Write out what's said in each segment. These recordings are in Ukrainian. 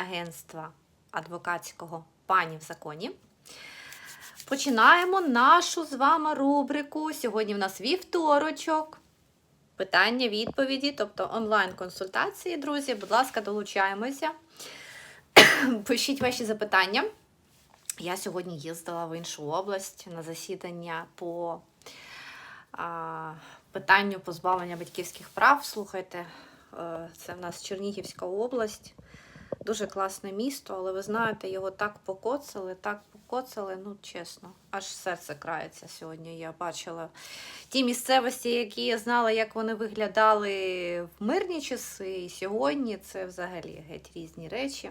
агентства адвокатського пані в законі. Починаємо нашу з вами рубрику. Сьогодні в нас вівторочок. Питання, відповіді, тобто онлайн-консультації, друзі. Будь ласка, долучаємося. Пишіть ваші запитання. Я сьогодні їздила в іншу область на засідання по а, питанню позбавлення батьківських прав. Слухайте, е, це в нас Чернігівська область. Дуже класне місто, але ви знаєте, його так покоцали, так покоцали, ну чесно, аж серце крається сьогодні. Я бачила ті місцевості, які я знала, як вони виглядали в мирні часи, і сьогодні це взагалі геть різні речі.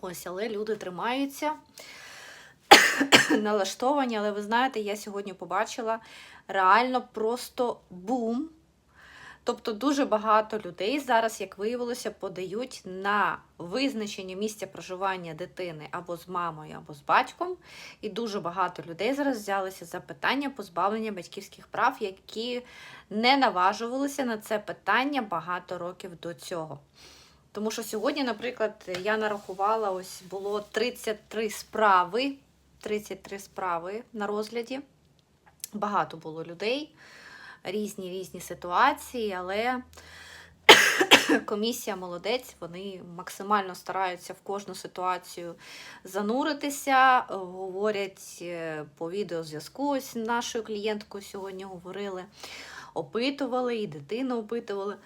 Ось, але люди тримаються, налаштовані, але ви знаєте, я сьогодні побачила реально просто бум. Тобто дуже багато людей зараз, як виявилося, подають на визначення місця проживання дитини або з мамою, або з батьком. І дуже багато людей зараз взялися за питання позбавлення батьківських прав, які не наважувалися на це питання багато років до цього. Тому що сьогодні, наприклад, я нарахувала, ось було 33 справи. 33 справи на розгляді. Багато було людей, різні різні ситуації, але комісія молодець, вони максимально стараються в кожну ситуацію зануритися, говорять е, по відеозв'язку. Ось нашою клієнткою сьогодні говорили, опитували, і дитину опитували.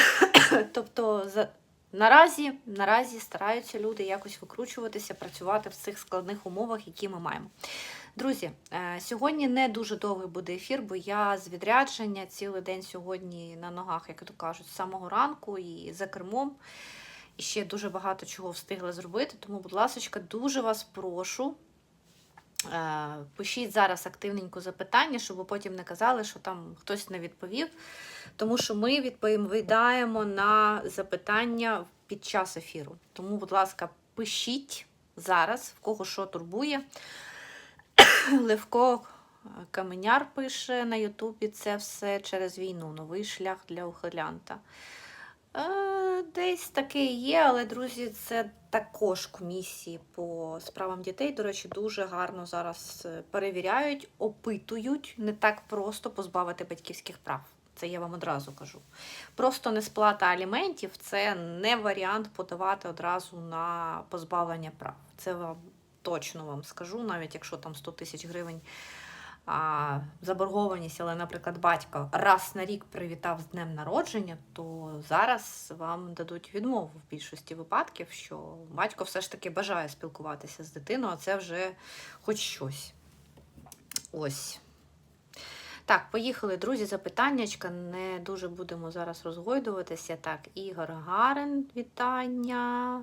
тобто, за... Наразі, наразі стараються люди якось викручуватися, працювати в цих складних умовах, які ми маємо. Друзі, е, сьогодні не дуже довгий буде ефір, бо я з відрядження цілий день сьогодні на ногах, як то кажуть, з самого ранку і за кермом. І ще дуже багато чого встигла зробити. Тому, будь ласка, дуже вас прошу. е, Пишіть зараз активненько запитання, щоб ви потім не казали, що там хтось не відповів. Тому що ми відповідаємо на запитання під час ефіру. Тому, будь ласка, пишіть зараз, в кого що турбує. Левко Каменяр пише на Ютубі це все через війну. Новий шлях для ухилянта. Е, Десь таке є, але, друзі, це також комісії по справам дітей. До речі, дуже гарно зараз е, перевіряють, опитують, не так просто позбавити батьківських прав. Це я вам одразу кажу. Просто несплата аліментів це не варіант подавати одразу на позбавлення прав. Це вам точно вам скажу, навіть якщо там 100 тисяч гривень а, заборгованість, але, наприклад, батько раз на рік привітав з днем народження, то зараз вам дадуть відмову в більшості випадків, що батько все ж таки бажає спілкуватися з дитиною, а це вже хоч щось. Ось. Так, поїхали, друзі, запитаннячка. Не дуже будемо зараз розгойдуватися. Так, Ігор Гарен, вітання.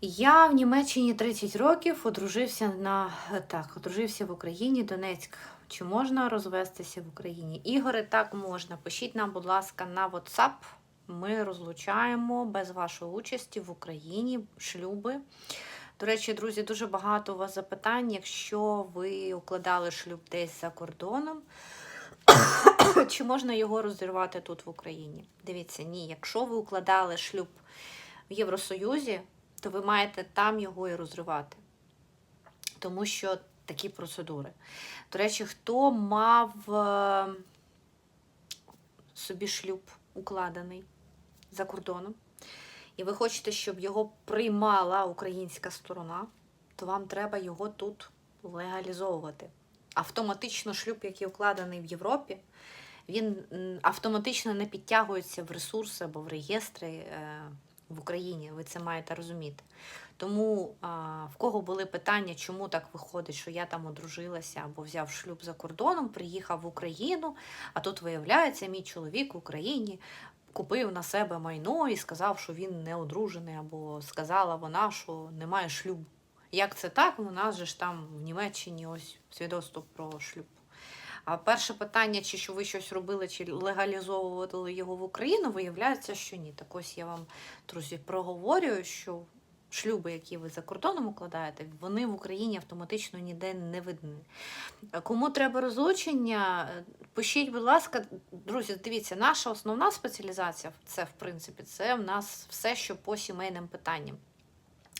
Я в Німеччині 30 років одружився на так, одружився в Україні, Донецьк. Чи можна розвестися в Україні? Ігоре, так можна. Пишіть нам, будь ласка, на WhatsApp. Ми розлучаємо без вашої участі в Україні шлюби. До речі, друзі, дуже багато у вас запитань. Якщо ви укладали шлюб десь за кордоном, чи можна його розірвати тут в Україні? Дивіться, ні, якщо ви укладали шлюб в Євросоюзі, то ви маєте там його і розривати. Тому що такі процедури. До речі, хто мав е, собі шлюб укладений за кордоном, і ви хочете, щоб його приймала українська сторона, то вам треба його тут легалізовувати. Автоматично шлюб, який укладений в Європі, він автоматично не підтягується в ресурси або в реєстри е, в Україні. Ви це маєте розуміти. Тому а, в кого були питання, чому так виходить, що я там одружилася або взяв шлюб за кордоном, приїхав в Україну, а тут виявляється, мій чоловік в Україні купив на себе майно і сказав, що він не одружений, або сказала вона, що немає шлюбу. Як це так? У нас же ж там в Німеччині ось свідоцтво про шлюб. А перше питання, чи що ви щось робили, чи легалізовували його в Україну, виявляється, що ні. Так ось я вам, друзі, проговорюю, що шлюби, які ви за кордоном укладаєте, вони в Україні автоматично ніде не видні. Кому треба розлучення, пишіть, будь ласка, друзі, дивіться, наша основна спеціалізація це, в принципі, це в нас все, що по сімейним питанням.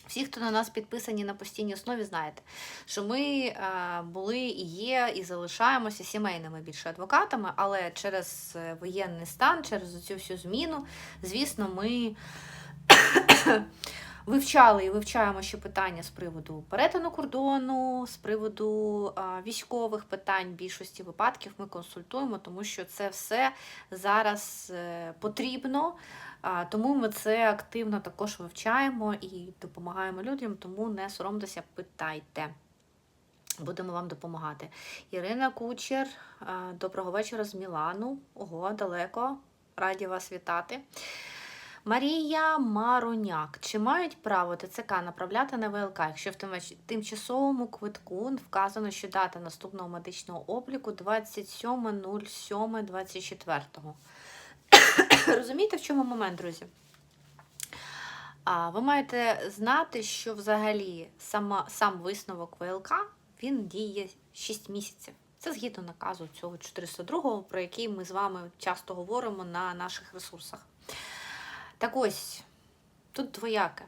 Всі, хто на нас підписані на постійній основі, знаєте, що ми е, були і є, і залишаємося сімейними більше адвокатами, але через е, воєнний стан, через цю всю зміну, звісно, ми вивчали і вивчаємо ще питання з приводу перетину кордону, з приводу військових питань. В більшості випадків ми консультуємо, тому що це все зараз е, потрібно. Тому ми це активно також вивчаємо і допомагаємо людям, тому не соромтеся, питайте. Будемо вам допомагати. Ірина Кучер, доброго вечора з Мілану. Ого, далеко. Раді вас вітати. Марія Мароняк. Чи мають право ТЦК направляти на ВЛК, якщо в тимчасовому квитку вказано, що дата наступного медичного обліку 27.07.24? Розумієте, в чому момент, друзі? А, ви маєте знати, що взагалі сама, сам висновок ВЛК він діє 6 місяців. Це згідно наказу цього 402, про який ми з вами часто говоримо на наших ресурсах. Так ось, тут двояке.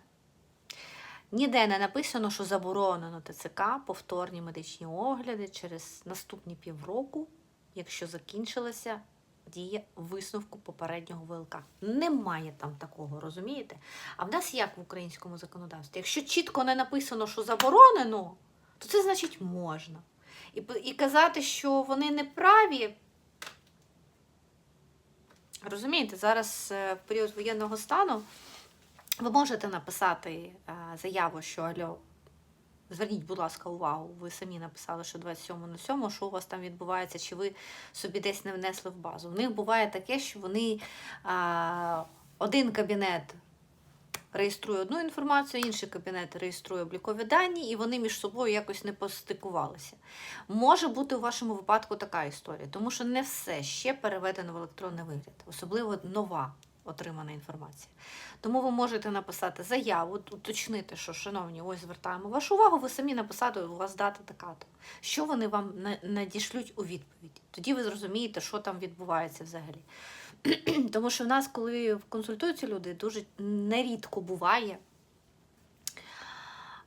Ніде не написано, що заборонено ТЦК повторні медичні огляди через наступні півроку, якщо закінчилася дія висновку попереднього ВЛК. Немає там такого, розумієте? А в нас як в українському законодавстві? Якщо чітко не написано, що заборонено, то це значить можна. І, і казати, що вони не праві. Розумієте, зараз е, в період воєнного стану ви можете написати е, заяву, що альо, зверніть, будь ласка, увагу, ви самі написали, що 27.07, що у вас там відбувається, чи ви собі десь не внесли в базу. В них буває таке, що вони один кабінет реєструє одну інформацію, інший кабінет реєструє облікові дані, і вони між собою якось не постикувалися. Може бути у вашому випадку така історія, тому що не все ще переведено в електронний вигляд, особливо нова отримана інформація. Тому ви можете написати заяву, уточнити, що, шановні, ось звертаємо вашу увагу, ви самі написати, у вас дата така-то. Що вони вам надішлють у відповідь? Тоді ви зрозумієте, що там відбувається взагалі. Тому що в нас, коли консультуються люди, дуже нерідко буває.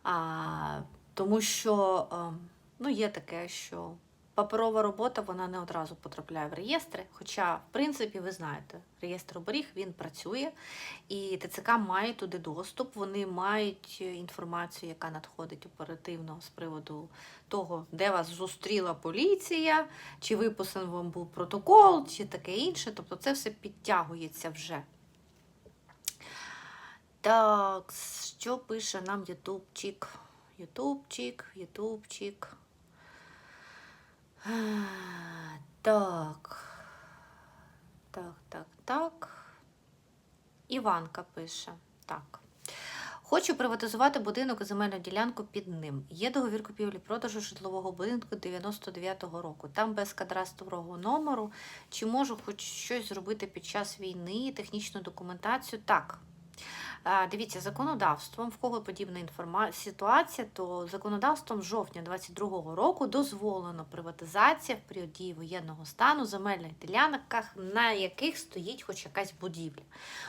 А, тому що а, ну, є таке, що паперова робота вона не одразу потрапляє в реєстри. Хоча, в принципі, ви знаєте, реєстр оберіг він працює, і ТЦК має туди доступ. Вони мають інформацію, яка надходить оперативно з приводу того, де вас зустріла поліція, чи виписаний вам був протокол, чи таке інше. Тобто це все підтягується вже. Так, що пише нам Ютубчик? Ютубчик, Ютубчик. Так. Так, так, так. Іванка пише. Так. Хочу приватизувати будинок і земельну ділянку під ним. Є договір купівлі-продажу житлового будинку 99-го року. Там без кадастрового номеру. Чи можу хоч щось зробити під час війни, технічну документацію? Так. Дивіться, законодавством, в кого подібна ситуація, то законодавством жовтня 22-го року дозволено приватизація в період дії воєнного стану земельних ділянках, на яких стоїть хоч якась будівля.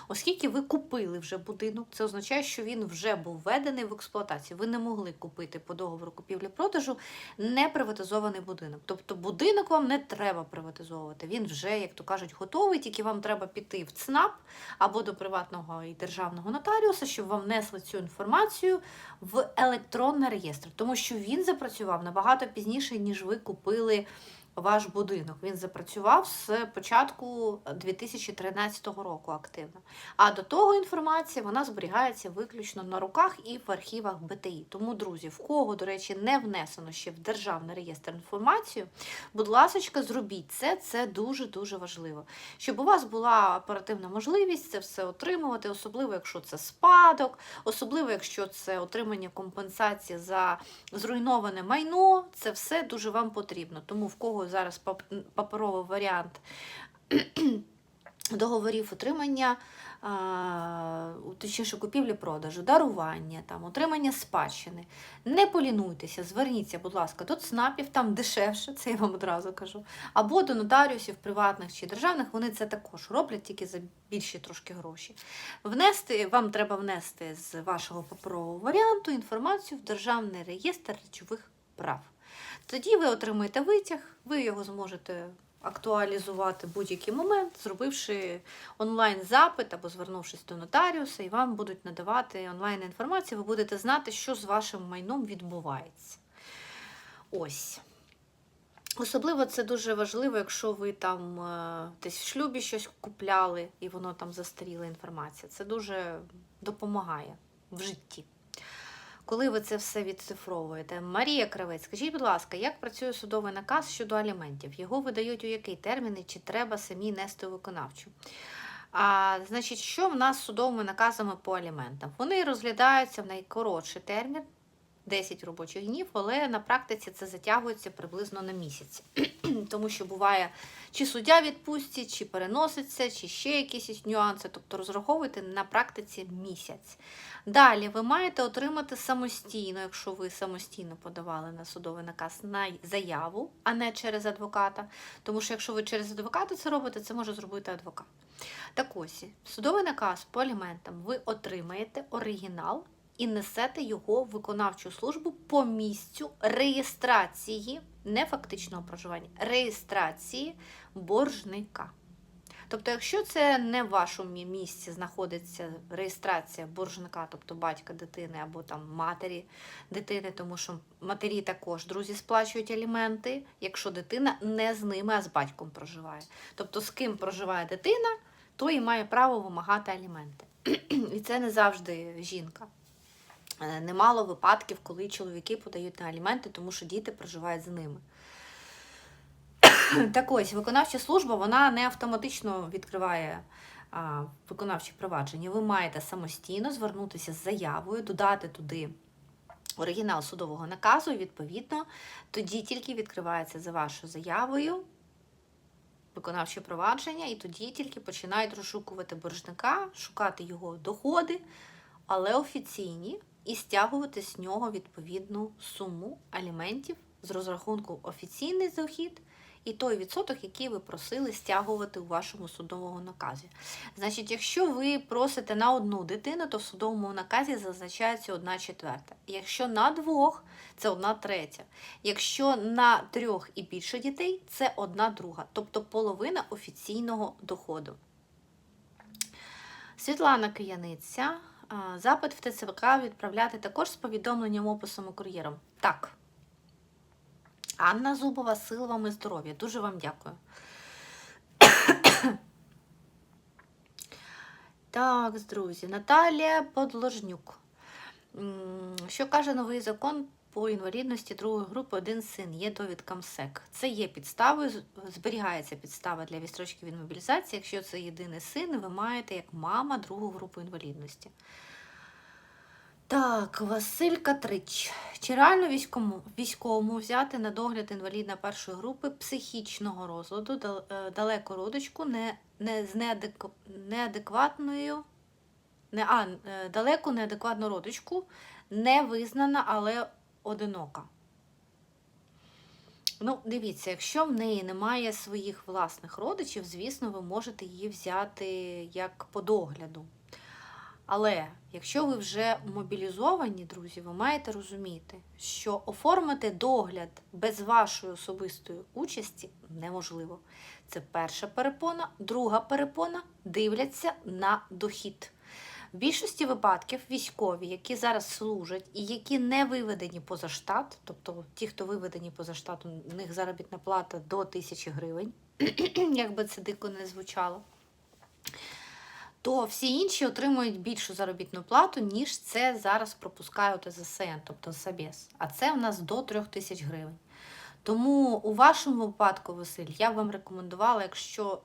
Оскільки ви купили вже будинок, це означає, що він вже був введений в експлуатацію. Ви не могли купити по договору купівлі-продажу не приватизований будинок. Тобто будинок вам не треба приватизовувати. Він вже, як то кажуть, готовий, тільки вам треба піти в ЦНАП або до приватного і державного нотаріуса, щоб вам внесли цю інформацію в електронний реєстр, тому що він запрацював набагато пізніше, ніж ви купили ваш будинок. Він запрацював з початку 2013 року активно. А до того інформація вона зберігається виключно на руках і в архівах БТІ. Тому, друзі, в кого, до речі, не внесено ще в державний реєстр інформацію, будь ласка, зробіть це. Це дуже дуже важливо. Щоб у вас була оперативна можливість це все отримувати, особливо якщо це спадок, особливо якщо це отримання компенсації за зруйноване майно, це все дуже вам потрібно. Тому в кого зараз паперовий варіант договорів утримання, точніше купівлі продажу, дарування, там, утримання спадщини. Не полінуйтеся, зверніться, будь ласка, до ЦНАПів, там дешевше, це я вам одразу кажу. Або до нотаріусів приватних чи державних, вони це також роблять тільки за більші трошки гроші. Внести, вам треба внести з вашого паперового варіанту інформацію в Державний реєстр речових прав. Тоді ви отримаєте витяг, ви його зможете актуалізувати будь-який момент, зробивши онлайн-запит або звернувшись до нотаріуса, і вам будуть надавати онлайн інформацію, ви будете знати, що з вашим майном відбувається. Ось. Особливо це дуже важливо, якщо ви там е, десь в шлюбі щось купляли і воно там застаріла інформація. Це дуже допомагає в житті. Коли ви це все відцифровуєте, Марія Кравець, скажіть, будь ласка, як працює судовий наказ щодо аліментів? Його видають у який термін і чи треба самі нести виконавчу? А, значить, що в нас судовими наказами по аліментам? Вони розглядаються в найкоротший термін 10 робочих днів, але на практиці це затягується приблизно на місяць. Тому що буває, чи суддя відпустить, чи переноситься, чи ще якісь нюанси. Тобто розраховуйте на практиці місяць. Далі ви маєте отримати самостійно, якщо ви самостійно подавали на судовий наказ на заяву, а не через адвоката. Тому що якщо ви через адвоката це робите, це може зробити адвокат. Так ось, судовий наказ по аліментам ви отримаєте оригінал і несете його в виконавчу службу по місцю реєстрації, не фактичного проживання, реєстрації боржника. Тобто, якщо це не в вашому місці знаходиться реєстрація боржника, тобто батька дитини або там матері дитини, тому що матері також друзі сплачують аліменти, якщо дитина не з ними, а з батьком проживає. Тобто, з ким проживає дитина, той і має право вимагати аліменти. І це не завжди жінка. Е, Немало випадків, коли чоловіки подають на аліменти, тому що діти проживають з ними. Так ось, виконавча служба вона не автоматично відкриває а, виконавче провадження. Ви маєте самостійно звернутися з заявою, додати туди оригінал судового наказу, і відповідно, тоді тільки відкривається за вашою заявою виконавче провадження, і тоді тільки починають розшукувати боржника, шукати його доходи, але офіційні, і стягувати з нього відповідну суму аліментів з розрахунку офіційний дохід і той відсоток, який ви просили стягувати у вашому судовому наказі. Значить, якщо ви просите на одну дитину, то в судовому наказі зазначається одна четверта. Якщо на двох, це одна третя. Якщо на трьох і більше дітей, це одна друга, тобто половина офіційного доходу. Світлана Кияниця. Запит в ТЦВК відправляти також з повідомленням описом і кур'єром. Так. Анна Зубова, сил вам і здоров'я. Дуже вам дякую. Так, друзі, Наталія Подложнюк. Що каже новий закон по інвалідності другої групи один син, є довідка МСЕК. Це є підставою, зберігається підстава для відстрочки від мобілізації. Якщо це єдиний син, ви маєте як мама другу групу інвалідності. Так, Василь Катрич. Чи реально військовому, військовому взяти на догляд інваліда першої групи психічного розладу е, далеко родичку не, не, з неадек, неадекватною, не, а, е, далеку неадекватну родичку, не визнана, але одинока? Ну, дивіться, якщо в неї немає своїх власних родичів, звісно, ви можете її взяти як по догляду. Але якщо ви вже мобілізовані, друзі, ви маєте розуміти, що оформити догляд без вашої особистої участі неможливо. Це перша перепона, друга перепона дивляться на дохід. В більшості випадків військові, які зараз служать і які не виведені поза штат, тобто ті, хто виведені поза штат, у них заробітна плата до тисячі гривень, як би це дико не звучало то всі інші отримують більшу заробітну плату, ніж це зараз пропускає ОТЗСН, тобто САБЕС. А це в нас до 3 тисяч гривень. Тому у вашому випадку, Василь, я б вам рекомендувала, якщо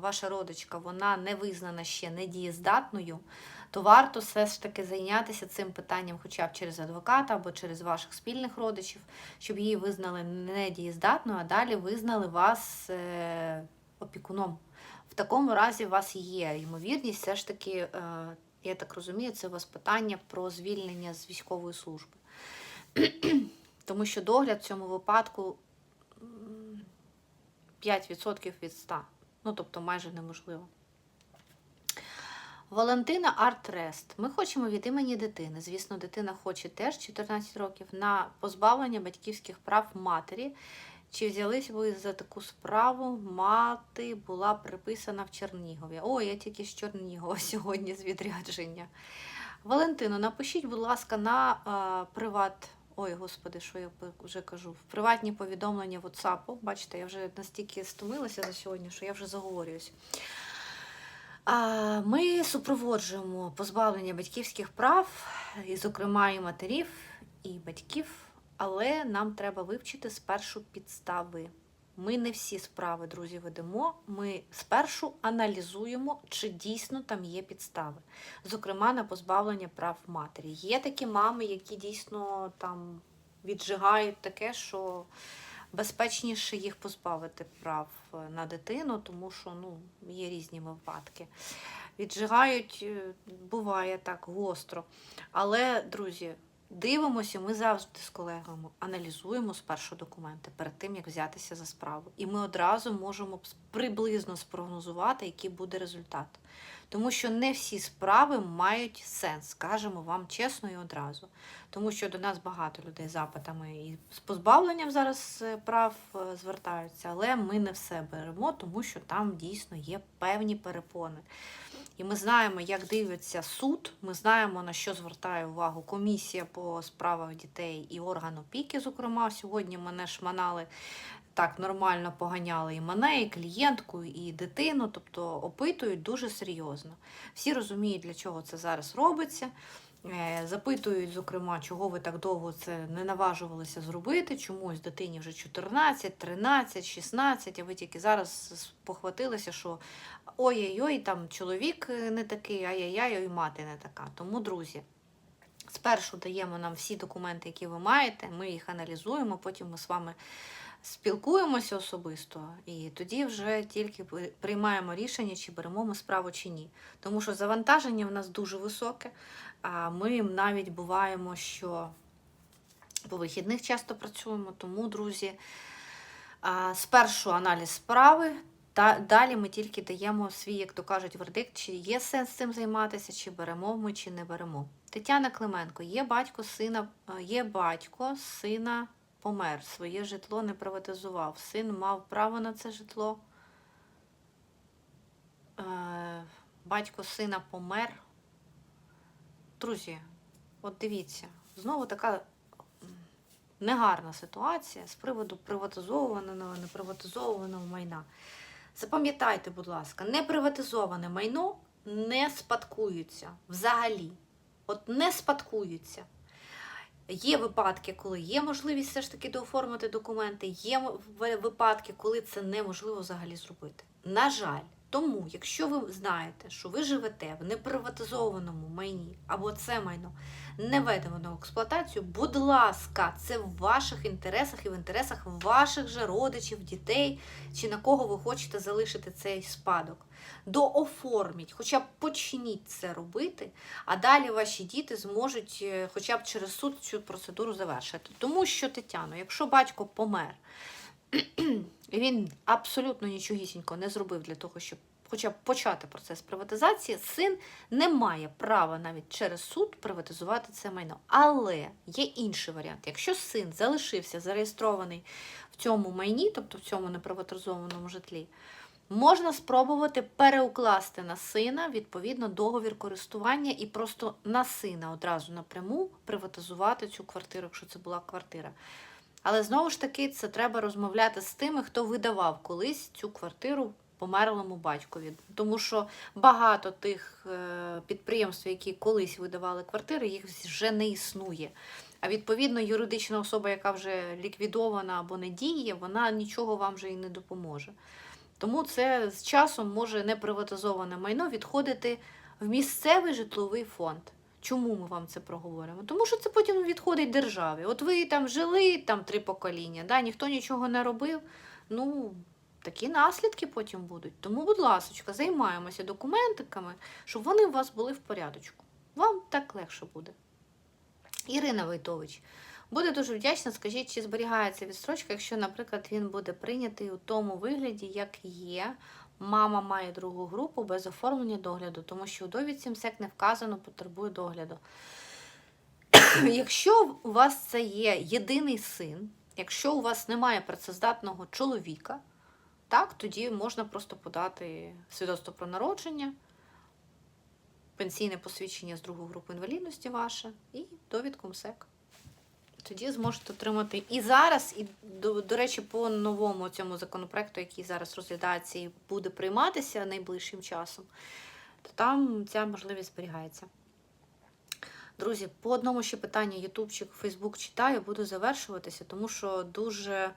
ваша родичка вона не визнана ще недієздатною, то варто все ж таки зайнятися цим питанням хоча б через адвоката або через ваших спільних родичів, щоб її визнали недієздатною, а далі визнали вас е, опікуном. В такому разі у вас є ймовірність, все ж таки, е, я так розумію, це у вас питання про звільнення з військової служби. Тому що догляд в цьому випадку 5% від 100. Ну, тобто майже неможливо. Валентина Артрест. Ми хочемо від імені дитини. Звісно, дитина хоче теж 14 років на позбавлення батьківських прав матері. Чи взялись ви за таку справу? Мати була приписана в Чернігові. О, я тільки з Чернігова сьогодні з відрядження. Валентино, напишіть, будь ласка, на е, приват. Ой, господи, що я вже кажу? В приватні повідомлення WhatsApp. Бачите, я вже настільки стомилася за сьогодні, що я вже заговорююсь. Ми супроводжуємо позбавлення батьківських прав, і, зокрема, і матерів, і батьків, але нам треба вивчити спершу підстави. Ми не всі справи, друзі, ведемо. Ми спершу аналізуємо, чи дійсно там є підстави. Зокрема, на позбавлення прав матері. Є такі мами, які дійсно там віджигають таке, що безпечніше їх позбавити прав е, на дитину, тому що ну, є різні випадки. Віджигають, е, буває так гостро. Але, друзі, дивимося, ми завжди з колегами аналізуємо спершу документи перед тим, як взятися за справу. І ми одразу можемо приблизно спрогнозувати, який буде результат. Тому що не всі справи мають сенс, скажемо вам чесно і одразу. Тому що до нас багато людей з запитами і з позбавленням зараз е, прав е, звертаються, але ми не все беремо, тому що там дійсно є певні перепони. І ми знаємо, як дивиться суд, ми знаємо, на що звертає увагу комісія по справах дітей і орган опіки. Зокрема, сьогодні мене шманали так нормально поганяли і мене, і клієнтку, і дитину, тобто опитують дуже серйозно. Всі розуміють, для чого це зараз робиться. Е, Запитують, зокрема, чого ви так довго це не наважувалися зробити, чомусь дитині вже 14, 13, 16, а ви тільки зараз похватилися, що ой-ой-ой, там чоловік не такий, ай-яй-яй, ой, мати не така. Тому, друзі, спершу даємо нам всі документи, які ви маєте, ми їх аналізуємо, потім ми з вами спілкуємося особисто, і тоді вже тільки приймаємо рішення, чи беремо ми справу чи ні. Тому що завантаження в нас дуже високе, а ми навіть буваємо, що по вихідних часто працюємо, тому, друзі, спершу аналіз справи. Та далі ми тільки даємо свій, як то кажуть, вердикт, чи є сенс цим займатися, чи беремо ми, чи не беремо. Тетяна Клименко, є батько сина, є батько сина помер, своє житло не приватизував. Син мав право на це житло. Е, батько сина помер. Друзі, от дивіться, знову така негарна ситуація з приводу приватизованого, неприватизованого майна. Запам'ятайте, будь ласка, неприватизоване майно не спадкується взагалі. От не спадкується. Є випадки, коли є можливість все ж таки дооформити документи, є випадки, коли це неможливо взагалі зробити. На жаль, тому, якщо ви знаєте, що ви живете в неприватизованому майні, або це майно не введено в експлуатацію, будь ласка, це в ваших інтересах і в інтересах ваших же родичів, дітей, чи на кого ви хочете залишити цей спадок. Дооформіть, хоча б почніть це робити, а далі ваші діти зможуть е, хоча б через суд цю процедуру завершити. Тому що, Тетяно, якщо батько помер, він абсолютно нічогісінько не зробив для того, щоб хоча б почати процес приватизації, син не має права навіть через суд приватизувати це майно. Але є інший варіант. Якщо син залишився зареєстрований в цьому майні, тобто в цьому неприватизованому житлі, можна спробувати переукласти на сина відповідно договір користування і просто на сина одразу напряму приватизувати цю квартиру, якщо це була квартира. Але знову ж таки, це треба розмовляти з тими, хто видавав колись цю квартиру померлому батькові. Тому що багато тих е, підприємств, які колись видавали квартири, їх вже не існує. А відповідно, юридична особа, яка вже ліквідована або не діє, вона нічого вам вже і не допоможе. Тому це з часом може неприватизоване майно відходити в місцевий житловий фонд. Чому ми вам це проговоримо? Тому що це потім відходить державі. От ви там жили там три покоління, да, ніхто нічого не робив. Ну, такі наслідки потім будуть. Тому, будь ласка, займаємося документиками, щоб вони у вас були в порядочку. Вам так легше буде. Ірина Войтович, буде дуже вдячна, скажіть, чи зберігається відстрочка, якщо, наприклад, він буде прийнятий у тому вигляді, як є. Мама має другу групу без оформлення догляду, тому що у довідці МСЕК не вказано, потребує догляду. Якщо у вас це є єдиний син, якщо у вас немає працездатного чоловіка, так, тоді можна просто подати свідоцтво про народження, пенсійне посвідчення з другої групи інвалідності ваше і довідку МСЕК. Тоді зможете отримати і зараз, і до, до речі, по новому цьому законопроекту, який зараз розглядається і буде прийматися найближчим часом, то там ця можливість зберігається. Друзі, по одному ще питанню Ютубчик, Фейсбук читаю, буду завершуватися, тому що дуже,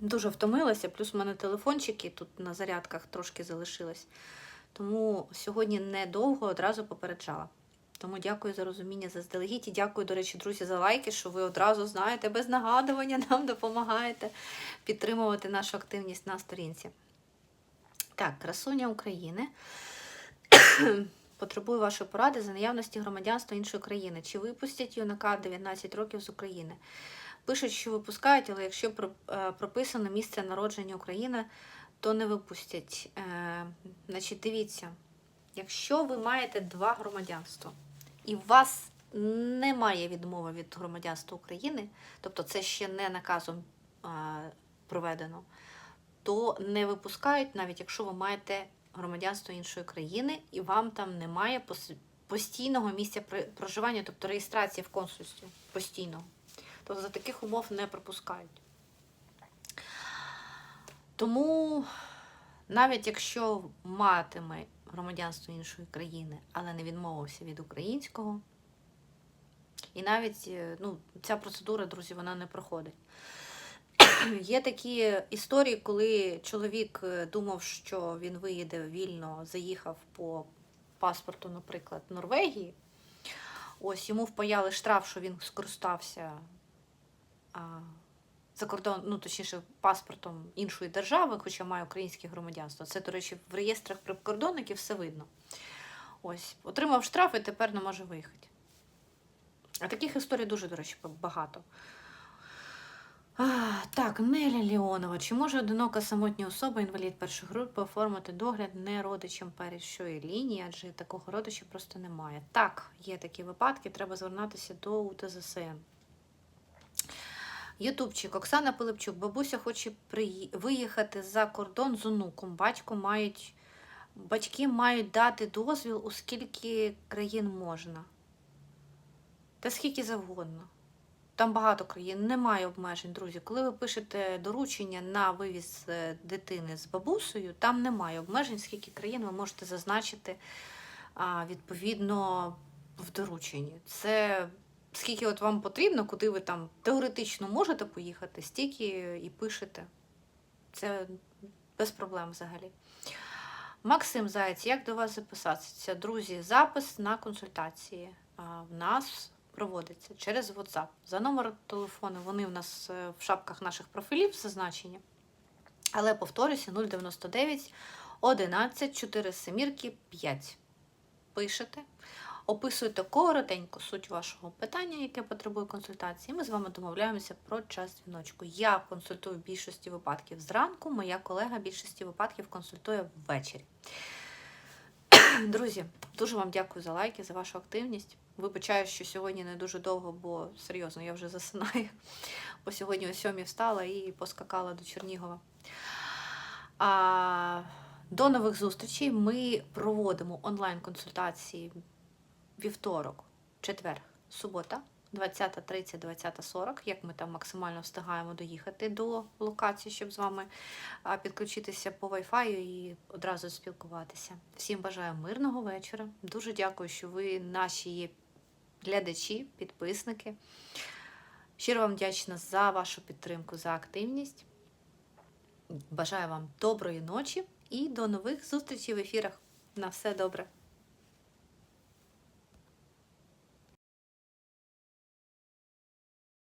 дуже втомилася. Плюс у мене телефончики тут на зарядках трошки залишились. Тому сьогодні недовго одразу попереджала. Тому дякую за розуміння заздалегідь. І дякую, до речі, друзі, за лайки, що ви одразу знаєте, без нагадування нам допомагаєте підтримувати нашу активність на сторінці. Так, красуня України. Потребую вашої поради за наявності громадянства іншої країни. Чи випустять юнака 19 років з України? Пишуть, що випускають, але якщо е, прописано місце народження України, то не випустять. Е, Значить, дивіться, якщо ви маєте два громадянства, і у вас немає відмови від громадянства України, тобто це ще не наказом е, проведено, то не випускають, навіть якщо ви маєте громадянство іншої країни, і вам там немає постійного місця проживання, тобто реєстрації в консульстві постійного. Тобто за таких умов не пропускають. Тому навіть якщо матиме громадянство іншої країни, але не відмовився від українського, і навіть е, ну, ця процедура, друзі, вона не проходить. Є такі історії, коли чоловік е, думав, що він виїде вільно, заїхав по паспорту, наприклад, Норвегії. Ось йому впаяли штраф, що він скористався за кордон, ну точніше, паспортом іншої держави, хоча має українське громадянство. Це, до речі, в реєстрах прикордонників все видно. Ось, отримав штраф і тепер не може виїхати. А таких історій дуже, до речі, багато. А, так, Неля Леонова. Чи може одинока самотня особа, інвалід першої групи, оформити догляд не родичам першої лінії, адже такого родича просто немає. Так, є такі випадки, треба звернутися до УТЗСН. Ютубчик Оксана Пилипчук. Бабуся хоче виїхати за кордон з онуком. Батько мають... Батьки мають дати дозвіл, у скільки країн можна. Та скільки завгодно. Там багато країн, немає обмежень, друзі. Коли ви пишете доручення на вивіз е, дитини з бабусею, там немає обмежень, скільки країн ви можете зазначити відповідно в дорученні. Це скільки от вам потрібно, куди ви там теоретично можете поїхати, стільки і пишете. Це без проблем взагалі. Максим Заєць, як до вас записатися? Друзі, запис на консультації в нас проводиться через WhatsApp. За номером телефону вони в нас е, в шапках наших профілів зазначені. Але повторюся, 099 11 4 семірки 5. Пишете, описуєте коротенько суть вашого питання, яке потребує консультації. Ми з вами домовляємося про час дзвіночку. Я консультую в більшості випадків зранку, моя колега в більшості випадків консультує ввечері. Друзі, дуже вам дякую за лайки, за вашу активність. Вибачаю, що сьогодні не дуже довго, бо серйозно, я вже засинаю. Бо сьогодні о сьомій встала і поскакала до Чернігова. А, до нових зустрічей. Ми проводимо онлайн-консультації вівторок, четвер, субота, 20.30, 20.40, як ми там максимально встигаємо доїхати до локації, щоб з вами підключитися по Wi-Fi і одразу спілкуватися. Всім бажаю мирного вечора. Дуже дякую, що ви наші є глядачі, підписники. Щиро вам вдячна за вашу підтримку, за активність. Бажаю вам доброї ночі і до нових зустрічей в ефірах. На все добре!